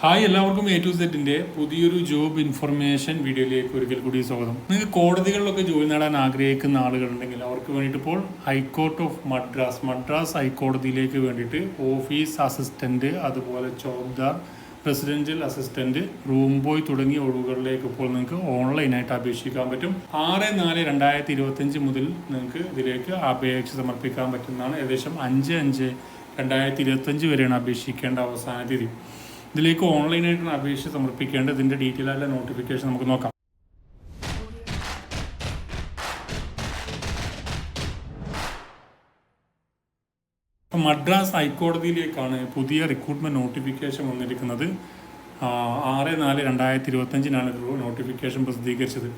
Hi എല്ലാവർക്കും A to സെറ്റിന്റെ പുതിയൊരു ജോബ് ഇൻഫർമേഷൻ വീഡിയോയിലേക്ക് ഒരിക്കൽ കൂടി സ്വാഗതം. നിങ്ങൾക്ക് കോടതികളിലൊക്കെ ജോലി നേടാൻ ആഗ്രഹിക്കുന്ന ആളുകളുണ്ടെങ്കിൽ അവർക്ക് വേണ്ടിയിട്ട് ഇപ്പോൾ high court of Madras Madras ഹൈക്കോടതിയിലേക്ക് വേണ്ടിയിട്ട് ഓഫീസ് അസിസ്റ്റന്റ് അതുപോലെ chobdar residential assistant room boy തുടങ്ങിയ ഒഴിവുകളിലേക്ക് ഇപ്പോൾ നിങ്ങൾക്ക് ഓൺലൈനായിട്ട് അപേക്ഷിക്കാൻ പറ്റും. ആറ് നാല് രണ്ടായിരത്തി ഇരുപത്തഞ്ച് മുതൽ നിങ്ങൾക്ക് ഇതിലേക്ക് അപേക്ഷ സമർപ്പിക്കാൻ പറ്റുന്നതാണ്. ഏകദേശം അഞ്ച് അഞ്ച് രണ്ടായിരത്തി ഇരുപത്തഞ്ച് വരെയാണ് അപേക്ഷിക്കേണ്ട അവസാന തീയതി. ഇതിലേക്ക് ഓൺലൈനായിട്ടുള്ള അപേക്ഷ സമർപ്പിക്കേണ്ടത്. ഇതിന്റെ ഡീറ്റെയിൽ ആയിട്ടുള്ള നോട്ടിഫിക്കേഷൻ നമുക്ക് നോക്കാം. മദ്രാസ് ഹൈക്കോടതിയിലേക്കാണ് പുതിയ റിക്രൂട്ട്മെന്റ് നോട്ടിഫിക്കേഷൻ വന്നിരിക്കുന്നത്. ആറ് നാല് രണ്ടായിരത്തി ഇരുപത്തഞ്ചിനാണ് നോട്ടിഫിക്കേഷൻ പ്രസിദ്ധീകരിച്ചത്.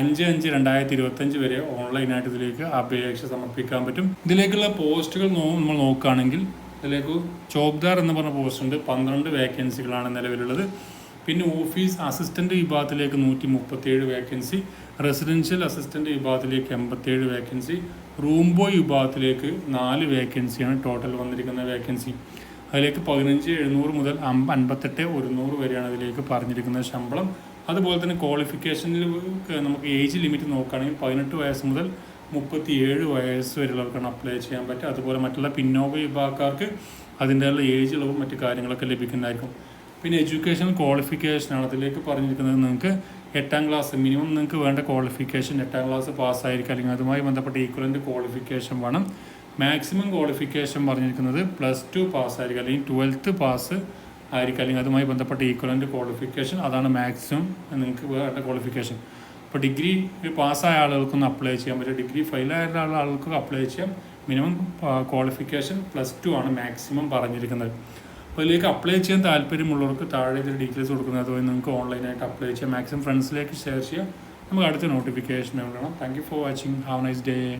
അഞ്ച് അഞ്ച് രണ്ടായിരത്തി ഇരുപത്തഞ്ച് വരെ ഓൺലൈനായിട്ട് ഇതിലേക്ക് അപേക്ഷ സമർപ്പിക്കാൻ പറ്റും. ഇതിലേക്കുള്ള പോസ്റ്റുകൾ നമ്മൾ നോക്കുകയാണെങ്കിൽ ഇതിലേക്ക് ചോബ്ദാർ എന്ന് പറഞ്ഞ പോസ്റ്റ് ഉണ്ട്. പന്ത്രണ്ട് വേക്കൻസികളാണ് നിലവിലുള്ളത്. പിന്നെ ഓഫീസ് അസിസ്റ്റന്റ് വിഭാഗത്തിലേക്ക് നൂറ്റി മുപ്പത്തേഴ് വേക്കൻസി റെസിഡൻഷ്യൽ അസിസ്റ്റന്റ് വിഭാഗത്തിലേക്ക് എൺപത്തേഴ് വേക്കൻസി റൂം ബോയ് വിഭാഗത്തിലേക്ക് നാല് വേക്കൻസിയാണ് ടോട്ടൽ വന്നിരിക്കുന്ന വേക്കൻസി അതിലേക്ക് പതിനഞ്ച് എഴുന്നൂറ് മുതൽ അൻപത്തെട്ട് ഒരുന്നൂറ് വരെയാണ് അതിലേക്ക് പറഞ്ഞിരിക്കുന്ന ശമ്പളം. അതുപോലെ തന്നെ ക്വാളിഫിക്കേഷനിൽ നമുക്ക് ഏജ് ലിമിറ്റ് നോക്കുകയാണെങ്കിൽ പതിനെട്ട് വയസ്സ് മുതൽ മുപ്പത്തിയേഴ് വയസ്സ് വരെയുള്ളവർക്കാണ് അപ്ലൈ ചെയ്യാൻ പറ്റുക അതുപോലെ മറ്റുള്ള പിന്നോക്ക വിഭാഗക്കാർക്ക് അതിന്റെയുള്ള ഏജ് ഇളവും മറ്റു കാര്യങ്ങളൊക്കെ ലഭിക്കുന്നതായിരിക്കും. പിന്നെ എഡ്യൂക്കേഷൻ ക്വാളിഫിക്കേഷനാണ് അതിലേക്ക് പറഞ്ഞിരിക്കുന്നത് നിങ്ങൾക്ക് എട്ടാം ക്ലാസ് മിനിമം നിങ്ങൾക്ക് വേണ്ട ക്വാളിഫിക്കേഷൻ എട്ടാം ക്ലാസ് പാസ്സായിരിക്കും അല്ലെങ്കിൽ അതുമായി ബന്ധപ്പെട്ട ഈക്വലന്റ് ക്വാളിഫിക്കേഷൻ വേണം. മാക്സിമം ക്വാളിഫിക്കേഷൻ പറഞ്ഞിരിക്കുന്നത് പ്ലസ് ടു പാസ്സായിരിക്കും അല്ലെങ്കിൽ ട്വൽത്ത് പാസ് ആയിരിക്കും. അല്ലെങ്കിൽ അതുമായി ബന്ധപ്പെട്ട ഈക്വലന്റ് ക്വാളിഫിക്കേഷൻ അതാണ് മാക്സിമം നിങ്ങൾക്ക് വേണ്ട ക്വാളിഫിക്കേഷൻ ഇപ്പോൾ ഡിഗ്രി പാസ്സായ ആളുകൾക്കൊന്നും അപ്ലൈ ചെയ്യാൻ പറ്റും ഡിഗ്രി ഫെയിലായ ആളുകൾക്കും അപ്ലൈ ചെയ്യാം. മിനിമം ക്വാളിഫിക്കേഷൻ പ്ലസ് ടു ആണ് മാക്സിമം പറഞ്ഞിരിക്കുന്നത്. അപ്പോൾ ഇതിലേക്ക് അപ്ലൈ ചെയ്യാൻ താല്പര്യമുള്ളവർക്ക് താഴെ ഇതിൽ ഡീറ്റെയിൽസ് കൊടുക്കുന്നത് അതുവഴി നിങ്ങൾക്ക് ഓൺലൈനായിട്ട് അപ്ലൈ ചെയ്യാം. മാക്സിമം ഫ്രണ്ട്സിലേക്ക് ഷെയർ ചെയ്യാം. നമുക്ക് അടുത്ത നോട്ടിഫിക്കേഷൻ വേണം thank you for watching have nice day